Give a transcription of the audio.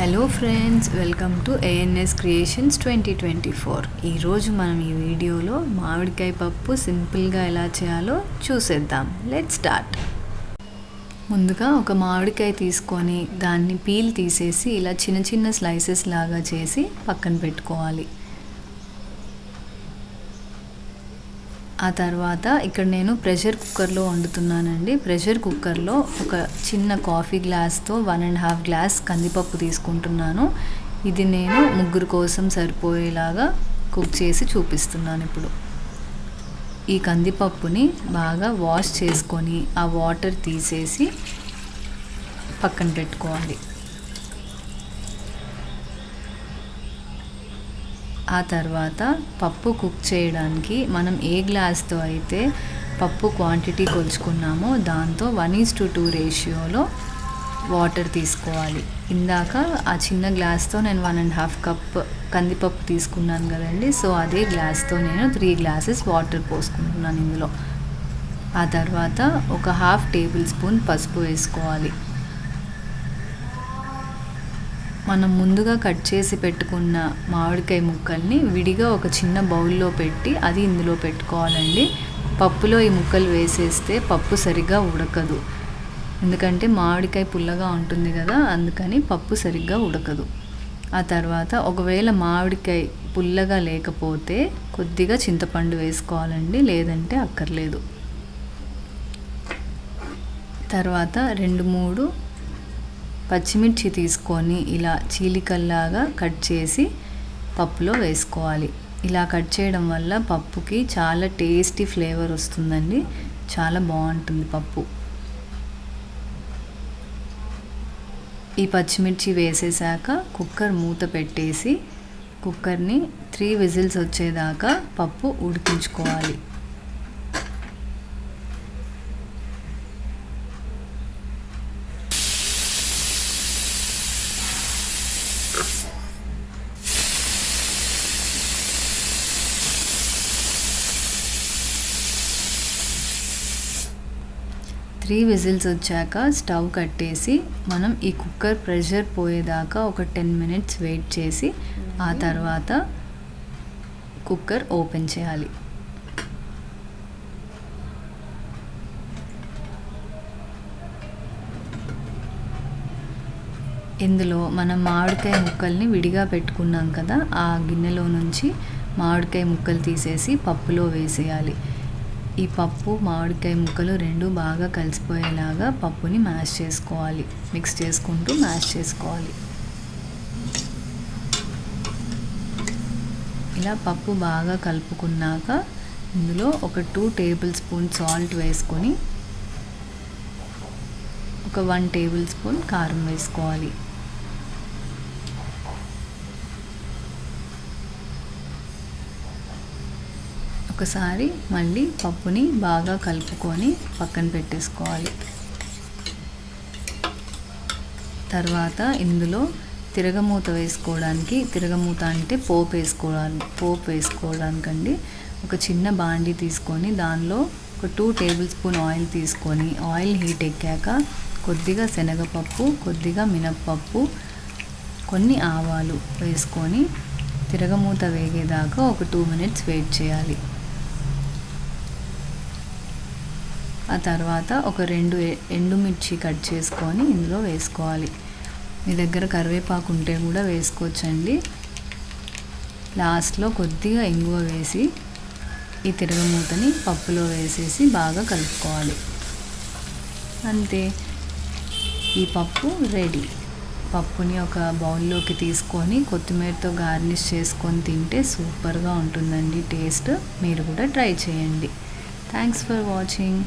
Hello friends welcome to ANS creations twenty twenty four ఈరోజు మనం ఈ వీడియోలో మామిడికాయ పప్పు సింపుల్గా ఎలా చేయాలో చూసేద్దాం. లెట్ స్టార్ట్ ముందుగా ఒక మామిడికాయ తీసుకొని దాన్ని పీల్ తీసేసి ఇలా చిన్న చిన్న స్లైసెస్ లాగా చేసి పక్కన పెట్టుకోవాలి. ఆ తర్వాత ఇక్కడ నేను ప్రెషర్ కుక్కర్లో వండుతున్నానండి. ప్రెషర్ కుక్కర్లో ఒక చిన్న కాఫీ గ్లాస్తో వన్ అండ్ హాఫ్ గ్లాస్ కందిపప్పు తీసుకుంటున్నాను. ఇది నేను ముగ్గురు కోసం సరిపోయేలాగా కుక్ చేసి చూపిస్తున్నాను ఇప్పుడు. ఈ కందిపప్పుని బాగా వాష్ చేసుకొని ఆ వాటర్ తీసేసి పక్కన పెట్టుకోవాలి. ఆ తర్వాత పప్పు కుక్ చేయడానికి మనం ఏ గ్లాస్తో అయితే పప్పు క్వాంటిటీ కొలుచుకున్నామో దాంతో వన్ ఈజ్ టు టూ రేషియోలో వాటర్ తీసుకోవాలి. ఇందాక ఆ చిన్న గ్లాస్తో నేను వన్ అండ్ హాఫ్ కప్ కందిపప్పు తీసుకున్నాను కదండి. సో అదే గ్లాస్తో నేను త్రీ గ్లాసెస్ వాటర్ పోసుకుంటున్నాను ఇందులో. ఆ తర్వాత ఒక హాఫ్ టేబుల్ స్పూన్ పసుపు వేసుకోవాలి. మనం ముందుగా కట్ చేసి పెట్టుకున్న మామిడికాయ ముక్కల్ని విడిగా ఒక చిన్న బౌల్లో పెట్టి అది ఇందులో పెట్టుకోవాలండి. పప్పులో ఈ ముక్కలు వేసేస్తే పప్పు సరిగ్గా ఉడకదు. ఎందుకంటే మామిడికాయ పుల్లగా ఉంటుంది కదా అందుకని పప్పు సరిగ్గా ఉడకదు. ఆ తర్వాత ఒకవేళ మామిడికాయ పుల్లగా లేకపోతే కొద్దిగా చింతపండు వేసుకోవాలండి లేదంటే అక్కర్లేదు. తర్వాత రెండు మూడు పచ్చిమిర్చి తీసుకొని ఇలా చీలికల్లాగా కట్ చేసి పప్పులో వేసుకోవాలి. ఇలా కట్ చేయడం వల్ల పప్పుకి చాలా టేస్టీ ఫ్లేవర్ వస్తుందండి. చాలా బాగుంటుంది పప్పు. ఈ పచ్చిమిర్చి వేసేసాక కుక్కర్ మూత పెట్టేసి కుక్కర్ని త్రీ విజిల్స్ వచ్చేదాకా పప్పు ఉడికించుకోవాలి. త్రీ విజిల్స్ వచ్చాక స్టవ్ కట్టేసి మనం ఈ కుక్కర్ ప్రెషర్ పోయేదాకా ఒక టెన్ మినిట్స్ వెయిట్ చేసి ఆ తర్వాత కుక్కర్ ఓపెన్ చేయాలి. ఇందులో మనం మామిడికాయ ముక్కల్ని విడిగా పెట్టుకున్నాం కదా ఆ గిన్నెలో నుంచి మామిడికాయ ముక్కలు తీసేసి పప్పులో వేసేయాలి. ఈ పప్పు మామిడికాయ ముక్కలు రెండు బాగా కలిసిపోయేలాగా పప్పుని మ్యాష్ చేసుకోవాలి. మిక్స్ చేసుకుంటూ మ్యాష్ చేసుకోవాలి. ఇలా పప్పు బాగా కలుపుకున్నాక ఇందులో ఒక టూ టేబుల్ స్పూన్ సాల్ట్ వేసుకొని ఒక వన్ టేబుల్ స్పూన్ కారం వేసుకోవాలి. ఒకసారి మళ్ళీ పప్పుని బాగా కలుపుకొని పక్కన పెట్టేసుకోవాలి. తర్వాత ఇందులో తిరగమూత వేసుకోవడానికి తిరగమూత అంటే పోపు వేసుకోవడానికి పోపు వేసుకోవడానికండి ఒక చిన్న బాండి తీసుకొని దానిలో ఒక టూ టేబుల్ స్పూన్ ఆయిల్ తీసుకొని ఆయిల్ హీట్ ఎక్కాక కొద్దిగా శనగపప్పు కొద్దిగా మినప్పప్పు కొన్ని ఆవాలు వేసుకొని తిరగమూత వేగేదాకా ఒక టూ మినిట్స్ వెయిట్ చేయాలి. ఆ తర్వాత ఒక రెండు ఎండుమిర్చి కట్ చేసుకొని ఇందులో వేసుకోవాలి. మీ దగ్గర కరివేపాకు ఉంటే కూడా వేసుకోవచ్చండి. లాస్ట్లో కొద్దిగా ఇంగువ వేసి ఈ తిరగమూతని పప్పులో వేసేసి బాగా కలుపుకోవాలి. అంతే. ఈ పప్పు రెడీ. పప్పుని ఒక బౌల్లోకి తీసుకొని కొత్తిమీరతో గార్నిష్ చేసుకొని తింటే సూపర్గా ఉంటుందండి టేస్ట్. మీరు కూడా ట్రై చేయండి. Thanks for watching.